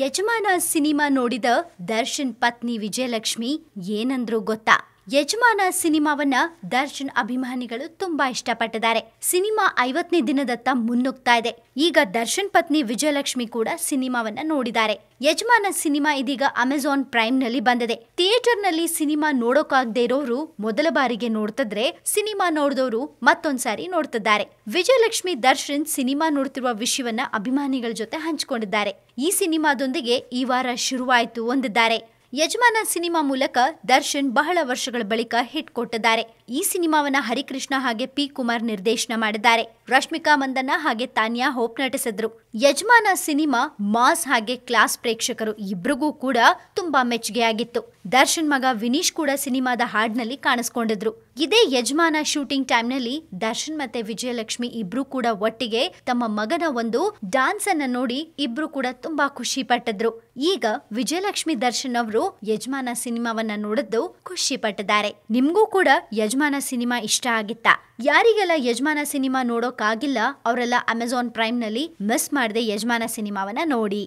ಯಜಮಾನ ಸಿನಿಮಾ ನೋಡಿದ ದರ್ಶನ್ ಪತ್ನಿ ವಿಜಯಲಕ್ಷ್ಮಿ ಏನಂದ್ರು ಗೊತ್ತಾ? ಯಜಮಾನ ಸಿನಿಮಾವನ್ನ ದರ್ಶನ್ ಅಭಿಮಾನಿಗಳು ತುಂಬಾ ಇಷ್ಟಪಟ್ಟಿದ್ದಾರೆ. ಸಿನಿಮಾ ಐವತ್ತನೇ ದಿನದತ್ತ ಮುನ್ನುಗ್ತಾ ಇದೆ. ಈಗ ದರ್ಶನ್ ಪತ್ನಿ ವಿಜಯಲಕ್ಷ್ಮಿ ಕೂಡ ಸಿನಿಮಾವನ್ನ ನೋಡಿದ್ದಾರೆ. ಯಜಮಾನ ಸಿನಿಮಾ ಇದೀಗ ಅಮೆಝಾನ್ ಪ್ರೈಮ್ನಲ್ಲಿ ಬಂದಿದೆ. ಥಿಯೇಟರ್ನಲ್ಲಿ ಸಿನಿಮಾ ನೋಡೋಕಾಗದೇ ಇರೋರು ಮೊದಲ ಬಾರಿಗೆ ನೋಡ್ತಿದ್ರೆ ಸಿನಿಮಾ ನೋಡಿದವರು ಮತ್ತೊಂದ್ಸಾರಿ ನೋಡ್ತಿದ್ದಾರೆ. ವಿಜಯಲಕ್ಷ್ಮಿ, ದರ್ಶನ್ ಸಿನಿಮಾ ನೋಡ್ತಿರುವ ವಿಷಯವನ್ನ ಅಭಿಮಾನಿಗಳ ಜೊತೆ ಹಂಚಿಕೊಂಡಿದ್ದಾರೆ. ಈ ಸಿನಿಮಾದೊಂದಿಗೆ ಈ ವಾರ ಶುರುವಾಯಿತು ಎಂದಿದ್ದಾರೆ ಯಜಮಾನ ಸಿನಿಮಾ ಮೂಲಕ ದರ್ಶನ್ ಬಹಳ ವರ್ಷಗಳ ಬಳಿಕ ಹಿಟ್ ಕೊಟ್ಟಿದ್ದಾರೆ. ಈ ಸಿನಿಮಾವನ್ನ ಹರಿಕೃಷ್ಣ ಹಾಗೆ ಪಿ ಕುಮಾರ್ ನಿರ್ದೇಶನ ಮಾಡಿದ್ದಾರೆ. ರಶ್ಮಿಕಾ ಮಂದಣ್ಣ ಹಾಗೆ ತಾನ್ಯಾ ಹೋಪ್ ನಟಿಸಿದ್ರು. ಯಜಮಾನ ಸಿನಿಮಾ ಮಾಸ್ ಹಾಗೆ ಕ್ಲಾಸ್ ಪ್ರೇಕ್ಷಕರು ಇಬ್ರಿಗೂ ಕೂಡ ತುಂಬಾ ಮೆಚ್ಚುಗೆಯಾಗಿತ್ತು. ದರ್ಶನ್ ಮಗ ವಿನೀಶ್ ಕೂಡ ಸಿನಿಮಾದ ಹಾಡ್ನಲ್ಲಿ ಕಾಣಿಸ್ಕೊಂಡಿದ್ರು. ಇದೇ ಯಜಮಾನ ಶೂಟಿಂಗ್ ಟೈಮ್ನಲ್ಲಿ ದರ್ಶನ್ ಮತ್ತೆ ವಿಜಯಲಕ್ಷ್ಮಿ ಇಬ್ರು ಕೂಡ ಒಟ್ಟಿಗೆ ತಮ್ಮ ಮಗನ ಒಂದು ಡಾನ್ಸ್ ಅನ್ನ ನೋಡಿ ಇಬ್ರು ಕೂಡ ತುಂಬಾ ಖುಷಿ ಪಟ್ಟಿದ್ರು. ಈಗ ವಿಜಯಲಕ್ಷ್ಮಿ ದರ್ಶನ್ ಅವರು ಯಜಮಾನ ಸಿನಿಮಾವನ್ನ ನೋಡಿದ್ದು ಖುಷಿ ಪಟ್ಟಿದ್ದಾರೆ. ನಿಮ್ಗೂ ಕೂಡ ಯಜಮಾನ ಸಿನಿಮಾ ಇಷ್ಟ ಆಗಿತ್ತಾ? ಯಾರಿಗೆಲ್ಲ ಯಜಮಾನ ಸಿನಿಮಾ ನೋಡೋಕಾಗಿಲ್ಲ, ಅವರೆಲ್ಲ ಅಮೆಜಾನ್ ಪ್ರೈಮ್ನಲ್ಲಿ ಮಿಸ್ ಮಾಡದೆ ಯಜಮಾನ ಸಿನಿಮಾವನ್ನ ನೋಡಿ.